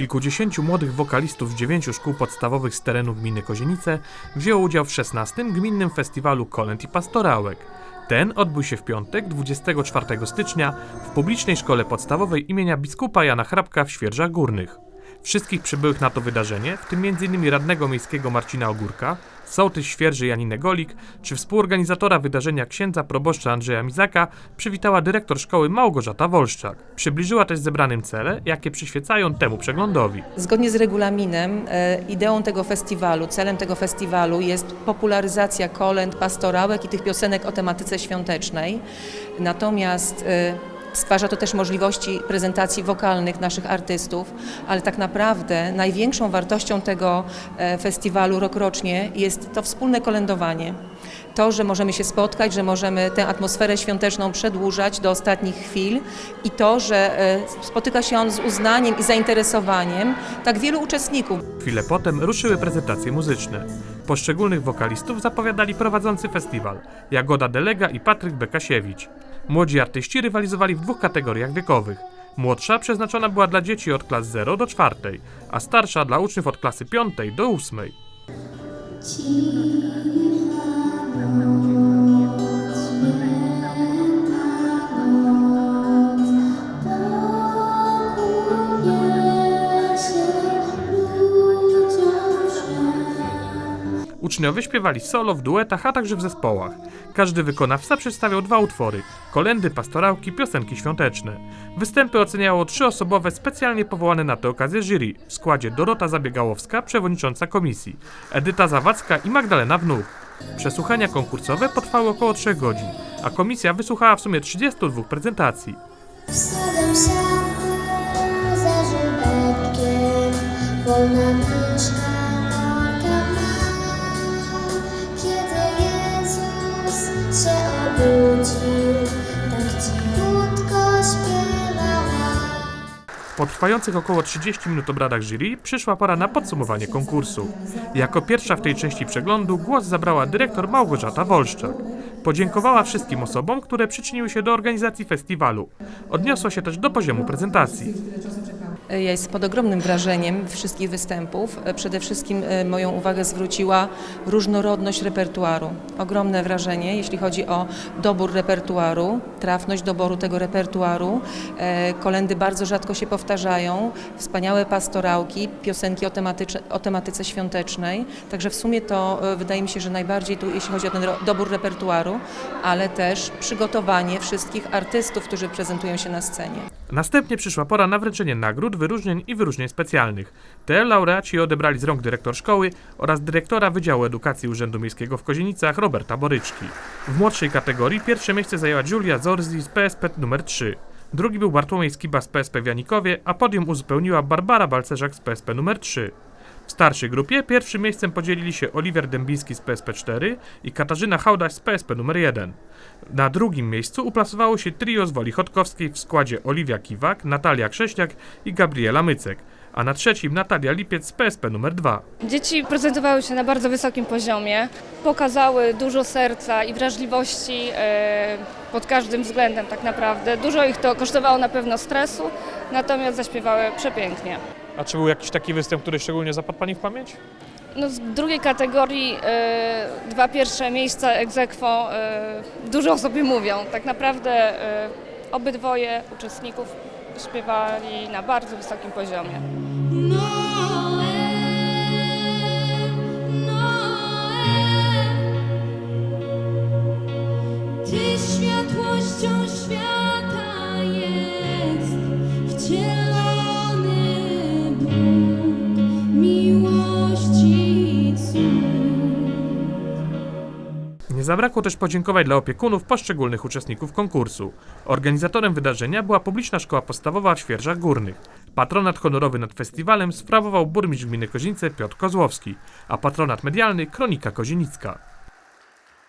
Kilkudziesięciu młodych wokalistów z dziewięciu szkół podstawowych z terenu gminy Kozienice wzięło udział w 16. Gminnym Festiwalu Kolęd i Pastorałek. Ten odbył się w piątek, 24 stycznia, w publicznej szkole podstawowej imienia biskupa Jana Hrabka w Świerżach Górnych. Wszystkich przybyłych na to wydarzenie, w tym m.in. radnego miejskiego Marcina Ogórka, sołtys Świerży Janinę Golik, czy współorganizatora wydarzenia księdza proboszcza Andrzeja Mizaka, przywitała dyrektor szkoły Małgorzata Wolszczak. Przybliżyła też zebranym cele, jakie przyświecają temu przeglądowi. Zgodnie z regulaminem, e, ideą tego festiwalu, celem tego festiwalu jest popularyzacja kolęd, pastorałek i tych piosenek o tematyce świątecznej. Natomiast e, stwarza to też możliwości prezentacji wokalnych naszych artystów, ale tak naprawdę największą wartością tego e, festiwalu rokrocznie jest to wspólne kolędowanie. To, że możemy się spotkać, że możemy tę atmosferę świąteczną przedłużać do ostatnich chwil i to, że e, spotyka się on z uznaniem i zainteresowaniem tak wielu uczestników. Chwilę potem ruszyły prezentacje muzyczne. Poszczególnych wokalistów zapowiadali prowadzący festiwal Jagoda Delega i Patryk Bekasiewicz. Młodzi artyści rywalizowali w dwóch kategoriach wiekowych. Młodsza przeznaczona była dla dzieci od klas 0 do 4, a starsza dla uczniów od klasy 5 do 8. Uczniowie śpiewali solo, w duetach, a także w zespołach. Każdy wykonawca przedstawiał dwa utwory: kolendy, pastorałki, piosenki świąteczne. Występy oceniało trzyosobowe, specjalnie powołane na tę okazję jury w składzie Dorota Zabiegałowska, przewodnicząca komisji, Edyta Zawadzka i Magdalena Wnuch. Przesłuchania konkursowe potrwały około 3 godzin, a komisja wysłuchała w sumie 32 prezentacji. Za Po trwających około 30 minut obradach jury przyszła pora na podsumowanie konkursu. Jako pierwsza w tej części przeglądu głos zabrała dyrektor Małgorzata Wolszczak. Podziękowała wszystkim osobom, które przyczyniły się do organizacji festiwalu. Odniosła się też do poziomu prezentacji. Ja jestem pod ogromnym wrażeniem wszystkich występów. Przede wszystkim e, moją uwagę zwróciła różnorodność repertuaru. Ogromne wrażenie, jeśli chodzi o dobór repertuaru, trafność doboru tego repertuaru. E, Kolendy bardzo rzadko się powtarzają, wspaniałe pastorałki, piosenki o, o tematyce świątecznej. Także w sumie to e, wydaje mi się, że najbardziej tu, jeśli chodzi o ten dobór repertuaru, ale też przygotowanie wszystkich artystów, którzy prezentują się na scenie. Następnie przyszła pora na wręczenie nagród, wyróżnień i wyróżnień specjalnych. Te laureaci odebrali z rąk dyrektor szkoły oraz dyrektora Wydziału Edukacji Urzędu Miejskiego w Kozienicach Roberta Boryczki. W młodszej kategorii pierwsze miejsce zajęła Julia Zorzi z PSP numer 3. Drugi był Bartłomiej Skiba z PSP w Janikowie, a podium uzupełniła Barbara Balcerzak z PSP numer 3. W starszej grupie pierwszym miejscem podzielili się Oliver Dębiński z PSP 4 i Katarzyna Hałdaś z PSP numer 1. Na drugim miejscu uplasowało się trio z Woli Chodkowskiej w składzie Oliwia Kiwak, Natalia Krześniak i Gabriela Mycek, a na trzecim Natalia Lipiec z PSP numer 2. Dzieci prezentowały się na bardzo wysokim poziomie, pokazały dużo serca i wrażliwości e, pod każdym względem tak naprawdę. Dużo ich to kosztowało na pewno stresu, natomiast zaśpiewały przepięknie. A czy był jakiś taki występ, który szczególnie zapadł Pani w pamięć? No, z drugiej kategorii e, dwa pierwsze miejsca ex aequo, e, dużo o sobie mówią. Tak naprawdę e, obydwoje uczestników śpiewali na bardzo wysokim poziomie. Ty światłością świata jest wcielony Nie zabrakło też podziękowań dla opiekunów poszczególnych uczestników konkursu. Organizatorem wydarzenia była publiczna szkoła podstawowa w Świerżach Górnych. Patronat honorowy nad festiwalem sprawował burmistrz gminy Kozienice Piotr Kozłowski, a patronat medialny Kronika Kozienicka.